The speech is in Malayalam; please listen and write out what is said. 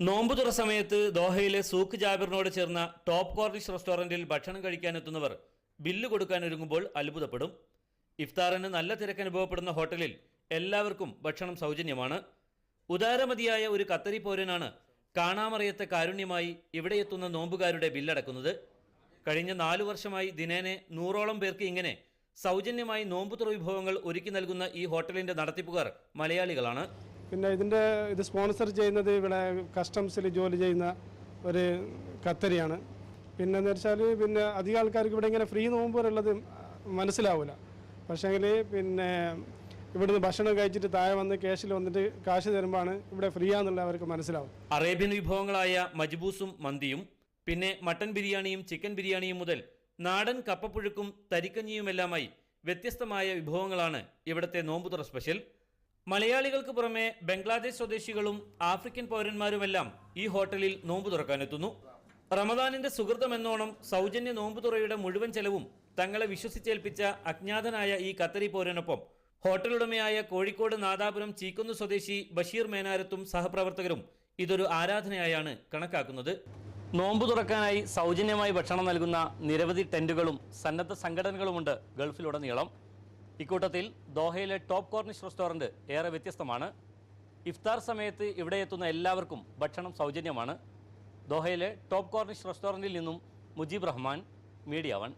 നോമ്പുതുറ സമയത്ത് ദോഹയിലെ സൂക്ക് ജാബിറിനോട് ചേർന്ന ടോപ്പ് കോർണിഷ് റെസ്റ്റോറന്റിൽ ഭക്ഷണം കഴിക്കാനെത്തുന്നവർ ബില്ല് കൊടുക്കാനൊരുങ്ങുമ്പോൾ അത്ഭുതപ്പെടും. ഇഫ്താറിന് നല്ല തിരക്കനുഭവപ്പെടുന്ന ഹോട്ടലിൽ എല്ലാവർക്കും ഭക്ഷണം സൗജന്യമാണ്. ഉദാരമതിയായ ഒരു കത്തരി പോരനാണ് കാണാമറിയത്തെ കാരുണ്യമായി ഇവിടെ എത്തുന്ന നോമ്പുകാരുടെ ബില്ലടക്കുന്നത്. കഴിഞ്ഞ നാലു വർഷമായി ദിനേനെ നൂറോളം പേർക്ക് ഇങ്ങനെ സൗജന്യമായി നോമ്പുതുറ വിഭവങ്ങൾ ഒരുക്കി നൽകുന്ന ഈ ഹോട്ടലിന്റെ നടത്തിപ്പുകാർ മലയാളികളാണ്. പിന്നെ ഇതിന്റെ ഇത് സ്പോൺസർ ചെയ്യുന്നത് ഇവിടെ കസ്റ്റംസിൽ ജോലി ചെയ്യുന്ന ഒരു കത്തരിയാണ്. പിന്നെ എന്ന് വെച്ചാൽ പിന്നെ അധികം ആൾക്കാർക്ക് ഇവിടെ ഇങ്ങനെ ഫ്രീ നോമ്പുള്ളത് മനസ്സിലാവില്ല പക്ഷേങ്കിൽ പിന്നെ ഇവിടുന്ന് ഭക്ഷണം കഴിച്ചിട്ട് താഴെ വന്ന് കേസിൽ വന്നിട്ട് കാശ് തരുമ്പോഴാണ് ഇവിടെ ഫ്രീ ആണെന്നുള്ള അവർക്ക് മനസ്സിലാവും. അറേബ്യൻ വിഭവങ്ങളായ മജ്ബൂസും മന്തിയും പിന്നെ മട്ടൻ ബിരിയാണിയും ചിക്കൻ ബിരിയാണിയും മുതൽ നാടൻ കപ്പപ്പുഴുക്കും തരിക്കഞ്ഞിയുമെല്ലാമായി വ്യത്യസ്തമായ വിഭവങ്ങളാണ് ഇവിടുത്തെ നോമ്പുതുറ സ്പെഷ്യൽ. മലയാളികൾക്ക് പുറമെ ബംഗ്ലാദേശ് സ്വദേശികളും ആഫ്രിക്കൻ പൗരന്മാരുമെല്ലാം ഈ ഹോട്ടലിൽ നോമ്പു തുറക്കാനെത്തുന്നു. റമദാനിന്റെ സുഹൃത്തമെന്നോണം സൗജന്യ നോമ്പുതുറയുടെ മുഴുവൻ ചെലവും തങ്ങളെ വിശ്വസിച്ചേൽപ്പിച്ച അജ്ഞാതനായ ഈ കത്തരി പൗരനൊപ്പം ഹോട്ടലുടമയായ കോഴിക്കോട് നാദാപുരം ചീക്കുന്ന് സ്വദേശി ബഷീർ മേനാരത്തും സഹപ്രവർത്തകരും ഇതൊരു ആരാധനയായാണ് കണക്കാക്കുന്നത്. നോമ്പു തുറക്കാനായി സൗജന്യമായി ഭക്ഷണം നൽകുന്ന നിരവധി ടെന്റുകളും സന്നദ്ധ സംഘടനകളുമുണ്ട് ഗൾഫിലുടനീളം. ഇക്കൂട്ടത്തിൽ ദോഹയിലെ ടോപ്പ് കോർണിഷ് റെസ്റ്റോറന്റ് ഏറെ വ്യത്യസ്തമാണ്. ഇഫ്താർ സമയത്ത് ഇവിടെ എത്തുന്ന എല്ലാവർക്കും ഭക്ഷണം സൗജന്യമാണ്. ദോഹയിലെ ടോപ്പ് കോർണിഷ് റെസ്റ്റോറന്റിൽ നിന്നും മുജീബ് റഹ്മാൻ മീഡിയ വൺ.